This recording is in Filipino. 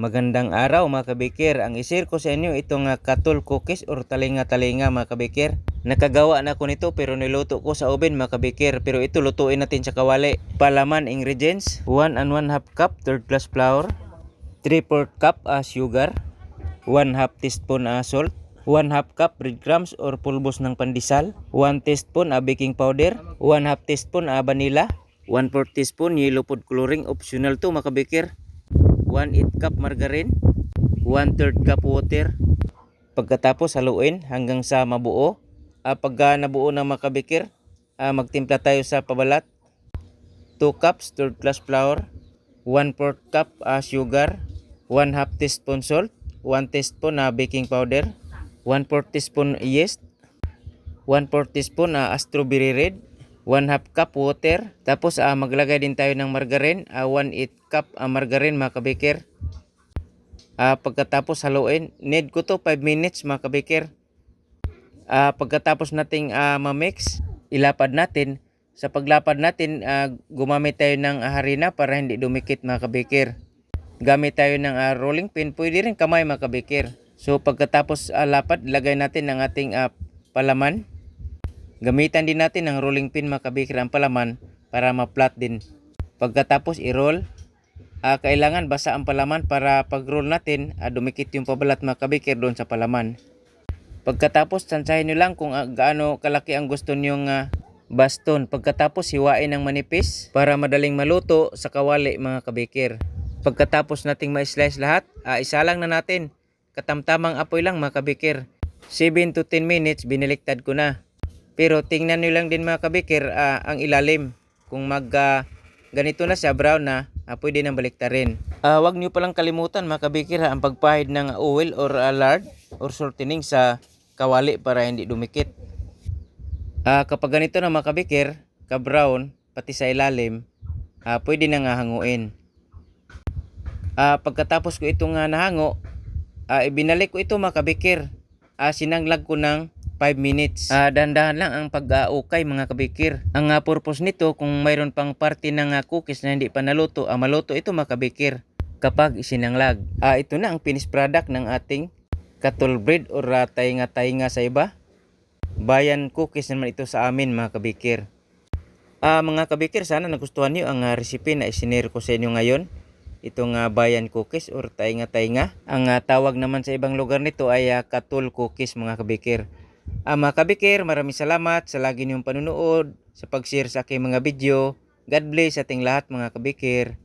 Magandang araw mga kabikir. Ang isir ko sa inyo itong uh, katul cookies or talinga-talinga mga kabikir. Nakagawa na ko nito pero niluto ko sa oven mga kabikir. Pero ito lutuin natin sa kawali. Palaman ingredients. 1 and 1 half cup third class flour. 3 4 cup uh, sugar. 1 half teaspoon uh, salt. 1 half cup breadcrumbs or pulbos ng pandesal. 1 teaspoon uh, baking powder. 1 half teaspoon uh, vanilla. 1 4 teaspoon yellow food coloring. Optional to mga kabikir. 1 8 cup margarine, 1 3 cup water. Pagkatapos haluin hanggang sa mabuo. Ah, pagka nabuo na makabikir, ah, magtimpla tayo sa pabalat. 2 cups third class flour, 1 4 cup ah, sugar, 1 half teaspoon salt, 1 teaspoon na baking powder, 1 4 teaspoon yeast, 1 4 teaspoon na strawberry red, 1 half cup water. Tapos ah, maglagay din tayo ng margarine, ah, 1 8 cup ah, margarine mga kabikir. Ah, pagkatapos haluin, need ko to 5 minutes mga kabikir. Ah, pagkatapos nating ah, ma-mix, ilapad natin. Sa paglapad natin, ah, gumamit tayo ng harina para hindi dumikit mga kabikir. Gamit tayo ng ah, rolling pin, pwede rin kamay mga kabikir. So pagkatapos ah, lapad, lagay natin ang ating ah, palaman. Gamitan din natin ng rolling pin mga kabikir ang palaman para ma-flat din. Pagkatapos i-roll, ah, kailangan basa ang palaman para pag-roll natin, ah, dumikit yung pabalat mga kabikir doon sa palaman. Pagkatapos, tansahin nyo lang kung ah, gaano kalaki ang gusto nyong ah, baston. Pagkatapos, hiwain ng manipis para madaling maluto sa kawali mga kabikir. Pagkatapos nating ma-slice lahat, ah, isa lang na natin. Katamtamang apoy lang mga kabikir. 7 to 10 minutes, biniliktad ko na. Pero tingnan nyo lang din mga kabikir ah, ang ilalim. Kung mag ah, ganito na siya, brown na, ah, pwede nang baliktarin. Ah, wag nyo palang kalimutan mga kabikir ha, ang pagpahid ng oil or ah, lard or shortening sa kawali para hindi dumikit. Ah, kapag ganito na mga kabikir, ka-brown, pati sa ilalim, ah, pwede na nga hanguin. Ah, pagkatapos ko itong nga nahango, ah, ibinalik ko ito mga kabikir. Ah, sinanglag ko ng 5 minutes. Ah, dahan-dahan lang ang pag-aukay mga kabikir. Ang ah, purpose nito kung mayroon pang parte ng ah, cookies na hindi pa naluto, ah, maluto ito mga kabikir kapag isinanglag. Ah, ito na ang finished product ng ating cattle bread or uh, tainga-tainga sa iba. Bayan cookies naman ito sa amin mga kabikir. Ah, mga kabikir, sana nagustuhan niyo ang ah, recipe na isinare ko sa inyo ngayon. Itong ah, bayan cookies or tainga-tainga. Ang ah, tawag naman sa ibang lugar nito ay ah, katul cookies mga kabikir. Ah, mga kabikir, maraming salamat sa lagi niyong panunood, sa pag-share sa aking mga video. God bless ating lahat mga kabikir.